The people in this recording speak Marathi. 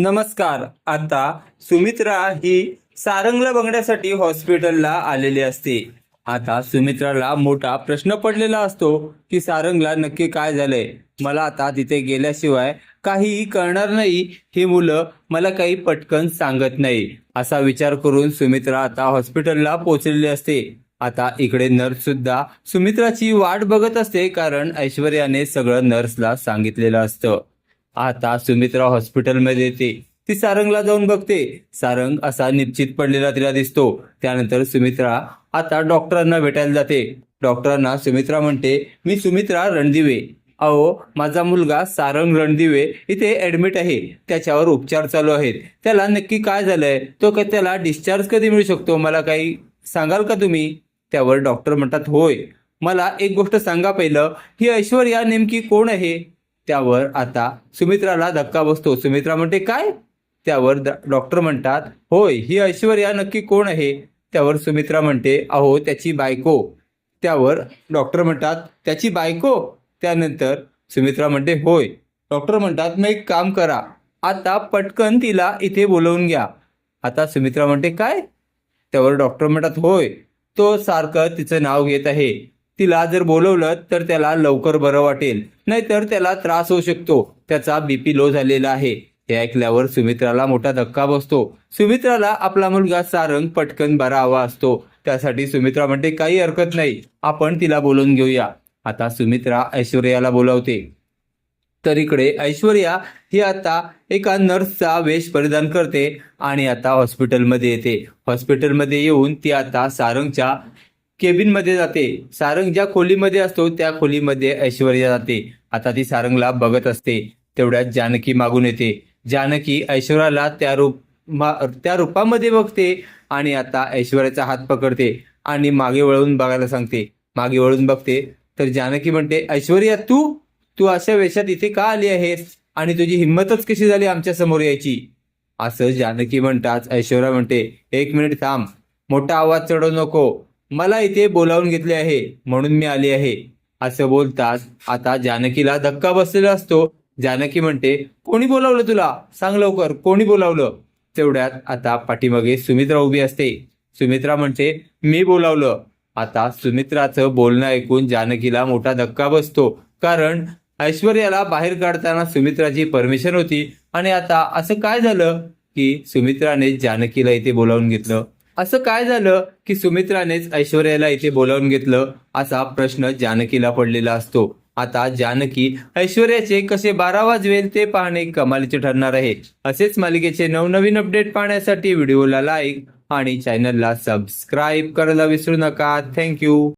नमस्कार. आता सुमित्रा ही सारंगला बघण्यासाठी हॉस्पिटलला आलेली असते. आता सुमित्राला मोठा प्रश्न पडलेला असतो की सारंगला नक्की काय झालंय? मला आता तिथे गेल्याशिवाय काहीही कळणार नाही. ही मुलं मला काही पटकन सांगत नाही. असा विचार करून सुमित्रा आता हॉस्पिटलला पोचलेली असते. आता इकडे नर्स सुद्धा सुमित्राची वाट बघत असते कारण ऐश्वर्याने सगळं नर्सला सांगितलेलं असतं. आता सुमित्रा हॉस्पिटलमध्ये येते. ती सारंगला जाऊन बघते. सारंग असा निश्चित पडलेला तिला दिसतो. त्यानंतर सुमित्रा आता डॉक्टरांना भेटायला जाते. डॉक्टरांना सुमित्रा म्हणते मी सुमित्रा रणदिवे. अहो माझा मुलगा सारंग रणदिवे इथे ऍडमिट आहे. त्याच्यावर उपचार चालू आहेत. त्याला नक्की काय झालंय? तो का त्याला डिस्चार्ज कधी मिळू शकतो? मला काही सांगाल का तुम्ही? त्यावर डॉक्टर म्हणतात होय. मला एक गोष्ट सांगा पहिलं. ही ऐश्वर्या नेमकी कोण आहे? त्यावर आता सुमित्राला धक्का बसतो. सुमित्रा म्हणते काय? त्यावर डॉक्टर म्हणतात होय ही ऐश्वर्या नक्की कोण आहे? त्यावर सुमित्रा म्हणते अहो त्याची बायको. त्यावर डॉक्टर म्हणतात त्याची बायको? त्यानंतर सुमित्रा म्हणते होय. डॉक्टर म्हणतात मग एक काम करा आता पटकन तिला इथे बोलवून घ्या. आता सुमित्रा म्हणते काय? त्यावर डॉक्टर म्हणतात होय. तो सारखं तिचं नाव घेत आहे. तिला जर बोलवलं तर त्याला लवकर बरं वाटेल. नाहीतर त्याला त्रास होऊ शकतो. त्याचा बीपी लो झालेला आहे. हे ऐकल्यावर सुमित्राला मोठा धक्का बसतो. सुमित्राला आपला मुलगा सारंग पटकन बरा हवा असतो. त्यासाठी सुमित्रा म्हणते काही हरकत नाही. आपण तिला बोलवून घेऊया. आता सुमित्रा ऐश्वर्याला बोलावते. तर इकडे ऐश्वर्या ही आता एका नर्सचा वेश परिधान करते आणि आता हॉस्पिटलमध्ये येते. हॉस्पिटलमध्ये येऊन ती आता सारंगच्या केबिनमध्ये जाते. सारंग ज्या खोलीमध्ये असतो त्या खोलीमध्ये ऐश्वर्या जाते. आता ती सारंगला बघत असते. तेवढ्यात जानकी मागून येते. जानकी ऐश्वर्याला त्या रूप मा- त्या रूपामध्ये बघते आणि आता ऐश्वर्याचा हात पकडते आणि मागे वळून बघायला सांगते. मागे वळून बघते तर जानकी म्हणते ऐश्वर्या तू तू अशा वेशात इथे का आली आहेस? आणि तुझी हिंमतच कशी झाली आमच्यासमोर यायची? असं जानकी म्हणताच ऐश्वर्या म्हणते एक मिनिट थांब. मोठा आवाज चढवू नको. मला इथे बोलावून घेतले आहे म्हणून मी आली आहे. असं बोलताच आता जानकीला धक्का बसलेला असतो. जानकी म्हणते कोणी बोलावलं तुला? सांग लवकर कोणी बोलावलं? तेवढ्यात आता पाठीमागे सुमित्रा उभी असते. सुमित्रा म्हणते मी बोलावलं. आता सुमित्राचं बोलणं ऐकून जानकीला मोठा धक्का बसतो. कारण ऐश्वर्याला बाहेर काढताना सुमित्राची परमिशन होती. आणि आता असं काय झालं की सुमित्राने जानकीला इथे बोलावून घेतलं? असं काय झालं की सुमित्रानेच ऐश्वर्याला इथे बोलावून घेतलं? असा प्रश्न जानकीला पडलेला असतो. आता जानकी ऐश्वर्याचे कसे बारा वाजवेल ते पाहणे कमालीचे ठरणार आहे. असेच मालिकेचे नवनवीन अपडेट पाहण्यासाठी व्हिडिओला लाईक आणि चॅनलला सबस्क्राईब करायला विसरू नका. थँक्यू